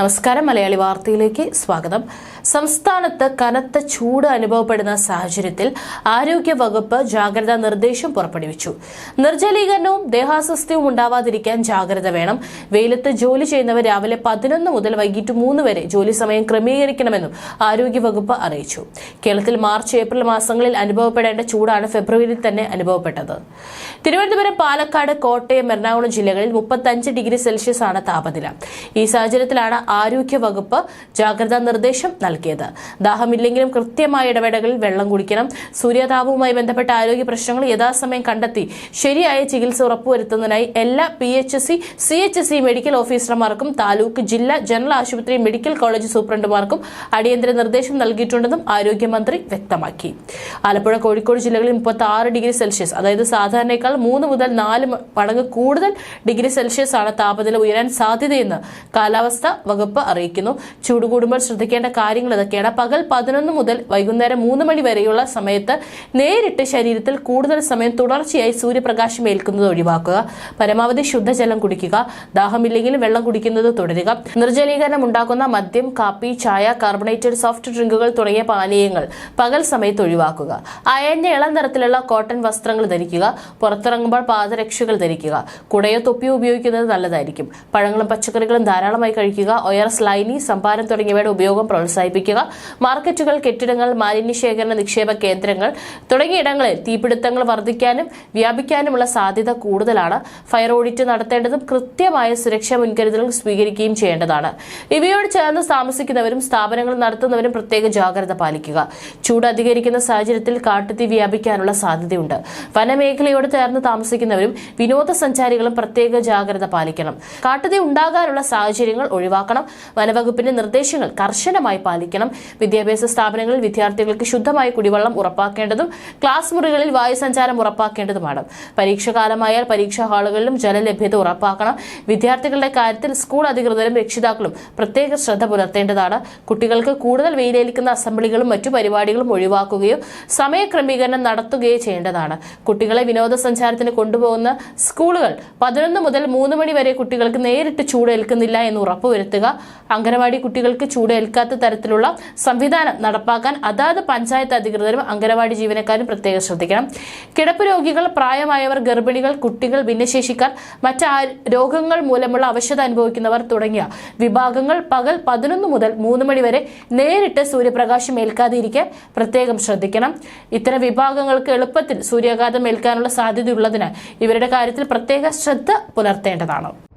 നമസ്കാരം. മലയാളി വാർത്തയിലേക്ക് സ്വാഗതം. സംസ്ഥാനത്ത് കനത്ത ചൂട് അനുഭവപ്പെടുന്ന സാഹചര്യത്തിൽ ആരോഗ്യ വകുപ്പ് ജാഗ്രതാ നിർദ്ദേശം പുറപ്പെടുവിച്ചു. നിർജലീകരണവും ദേഹാസ്വസ്ഥ്യവും ഉണ്ടാവാതിരിക്കാൻ ജാഗ്രത വേണം. വെയിലത്ത് ജോലി ചെയ്യുന്നവർ രാവിലെ പതിനൊന്ന് മുതൽ വൈകിട്ട് മൂന്ന് വരെ ജോലി സമയം ക്രമീകരിക്കണമെന്നും ആരോഗ്യ വകുപ്പ് അറിയിച്ചു. കേരളത്തിൽ മാർച്ച് ഏപ്രിൽ മാസങ്ങളിൽ അനുഭവപ്പെടേണ്ട ചൂടാണ് ഫെബ്രുവരിയിൽ തന്നെ അനുഭവപ്പെട്ടത്. തിരുവനന്തപുരം പാലക്കാട് കോട്ടയം എറണാകുളം ജില്ലകളിൽ മുപ്പത്തഞ്ച് ഡിഗ്രി സെൽഷ്യസ് ആണ് താപനില. ഈ സാഹചര്യത്തിലാണ് ആരോഗ്യ വകുപ്പ് ജാഗ്രതാ നിർദ്ദേശം നൽകിയത്. ദാഹമില്ലെങ്കിലും കൃത്യമായ ഇടവേളകളിൽ വെള്ളം കുടിക്കണം. സൂര്യതാപവുമായി ബന്ധപ്പെട്ട ആരോഗ്യ പ്രശ്നങ്ങൾ യഥാസമയം കണ്ടെത്തി ശരിയായ ചികിത്സ ഉറപ്പുവരുത്തുന്നതിനായി എല്ലാ P H C C H C medical ഓഫീസർമാർക്കും താലൂക്ക് ജില്ലാ ജനറൽ ആശുപത്രി മെഡിക്കൽ കോളേജ് സൂപ്രണ്ടുമാർക്കും അടിയന്തര നിർദ്ദേശം നൽകിയിട്ടുണ്ടെന്നും ആരോഗ്യമന്ത്രി വ്യക്തമാക്കി. ആലപ്പുഴ കോഴിക്കോട് ജില്ലകളിൽ മുപ്പത്തി ആറ് ഡിഗ്രി സെൽഷ്യസ് അതായത് സാധാരണയേക്കാൾ മൂന്ന് മുതൽ നാല് മടങ്ങ് കൂടുതൽ ഡിഗ്രി സെൽഷ്യസ് ആണ് താപനില ഉയരാൻ സാധ്യതയെന്ന് കാലാവസ്ഥ വകുപ്പ് അറിയിക്കുന്നു. ചൂട് കൂടുമ്പോൾ ശ്രദ്ധിക്കേണ്ട കാര്യങ്ങൾ ഇതൊക്കെയാണ്. പകൽ പതിനൊന്ന് മുതൽ വൈകുന്നേരം മൂന്ന് മണി വരെയുള്ള സമയത്ത് നേരിട്ട് ശരീരത്തിൽ കൂടുതൽ സമയം തുടർച്ചയായി സൂര്യപ്രകാശം ഏൽക്കുന്നത് ഒഴിവാക്കുക. പരമാവധി ശുദ്ധജലം കുടിക്കുക. ദാഹമില്ലെങ്കിലും വെള്ളം കുടിക്കുന്നത് തുടരുക. നിർജലീകരണം ഉണ്ടാക്കുന്ന മദ്യം കാപ്പി ചായ കാർബണേറ്റഡ് സോഫ്റ്റ് ഡ്രിങ്കുകൾ തുടങ്ങിയ പാനീയങ്ങൾ പകൽ സമയത്ത് ഒഴിവാക്കുക. അയഞ്ഞ ഇളം നിറത്തിലുള്ള കോട്ടൺ വസ്ത്രങ്ങൾ ധരിക്കുക. പുറത്തിറങ്ങുമ്പോൾ പാദരക്ഷകൾ ധരിക്കുക. കുടയോ തൊപ്പിയോ ഉപയോഗിക്കുന്നത് നല്ലതായിരിക്കും. പഴങ്ങളും പച്ചക്കറികളും ധാരാളമായി കഴിക്കുക. ഒയർസ് സ്ലൈനി സംഭാരം തുടങ്ങിയവയുടെ ഉപയോഗം പ്രോത്സാഹിപ്പിക്കുക മാർക്കറ്റുകൾ കെട്ടിടങ്ങൾ മാലിന്യശേഖരണ നിക്ഷേപ കേന്ദ്രങ്ങൾ തുടങ്ങിയ ഇടങ്ങളിൽ തീപിടുത്തങ്ങൾ വർദ്ധിക്കാനും വ്യാപിക്കാനുമുള്ള സാധ്യത കൂടുതലാണ്. ഫയർ ഓഡിറ്റ് നടത്തേണ്ടതും കൃത്യമായ സുരക്ഷാ മുൻകരുതലുകൾ സ്വീകരിക്കുകയും ചെയ്യേണ്ടതാണ്. ഇവയോട് ചേർന്ന് താമസിക്കുന്നവരും സ്ഥാപനങ്ങൾ നടത്തുന്നവരും പ്രത്യേക ജാഗ്രത പാലിക്കുക. ചൂട് അധികരിക്കുന്ന സാഹചര്യത്തിൽ കാട്ടുതീ വ്യാപിക്കാനുള്ള സാധ്യതയുണ്ട്. വനമേഖലയോട് ചേർന്ന് താമസിക്കുന്നവരും വിനോദസഞ്ചാരികളും പ്രത്യേക ജാഗ്രത പാലിക്കണം. കാട്ടുതീ ഉണ്ടാകാനുള്ള സാഹചര്യങ്ങൾ ഒഴിവാക്കണം. വനവകുപ്പിന്റെ നിർദ്ദേശങ്ങൾ കർശനമായി പാലിക്കണം. വിദ്യാഭ്യാസ സ്ഥാപനങ്ങളിൽ വിദ്യാർത്ഥികൾക്ക് ശുദ്ധമായ കുടിവെള്ളം ഉറപ്പാക്കേണ്ടതും ക്ലാസ് മുറികളിൽ വായുസഞ്ചാരം ഉറപ്പാക്കേണ്ടതുമാണ്. പരീക്ഷാകാലമായാൽ പരീക്ഷാ ഹാളുകളിലും ജലലഭ്യത ഉറപ്പാക്കണം. വിദ്യാർത്ഥികളുടെ കാര്യത്തിൽ സ്കൂൾ അധികൃതരും രക്ഷിതാക്കളും പ്രത്യേക ശ്രദ്ധ പുലർത്തേണ്ടതാണ്. കുട്ടികൾക്ക് കൂടുതൽ വെയിലേൽക്കുന്ന അസംബ്ലികളും മറ്റു പരിപാടികളും ഒഴിവാക്കുകയോ സമയക്രമീകരണം നടത്തുകയോ ചെയ്യേണ്ടതാണ്. കുട്ടികളെ വിനോദസഞ്ചാരത്തിന് കൊണ്ടുപോകുന്ന സ്കൂളുകൾ പതിനൊന്ന് മുതൽ മൂന്ന് മണി വരെ കുട്ടികൾക്ക് നേരിട്ട് ചൂടേൽക്കുന്നില്ല എന്ന് ഉറപ്പുവരുത്തുക അംഗനവാടി കുട്ടികൾക്ക് ചൂടേൽക്കാത്ത തരത്തിലുള്ള സംവിധാനം നടപ്പാക്കാൻ അതാത് പഞ്ചായത്ത് അധികൃതരും അംഗനവാടി ജീവനക്കാരും പ്രത്യേകം ശ്രദ്ധിക്കണം. കിടപ്പ് രോഗികൾ പ്രായമായവർ ഗർഭിണികൾ കുട്ടികൾ ഭിന്നശേഷിക്കാർ മറ്റ് രോഗങ്ങൾ മൂലമുള്ള അവശത അനുഭവിക്കുന്നവർ തുടങ്ങിയ വിഭാഗങ്ങൾ പകൽ പതിനൊന്ന് മുതൽ മൂന്ന് മണി വരെ നേരിട്ട് സൂര്യപ്രകാശം ഏൽക്കാതിരിക്കാൻ പ്രത്യേകം ശ്രദ്ധിക്കണം. ഇത്തരം വിഭാഗങ്ങൾക്ക് എളുപ്പത്തിൽ സൂര്യാഘാതം ഏൽക്കാനുള്ള സാധ്യതയുള്ളതിനാൽ ഇവരുടെ കാര്യത്തിൽ പ്രത്യേക ശ്രദ്ധ പുലർത്തേണ്ടതാണ്.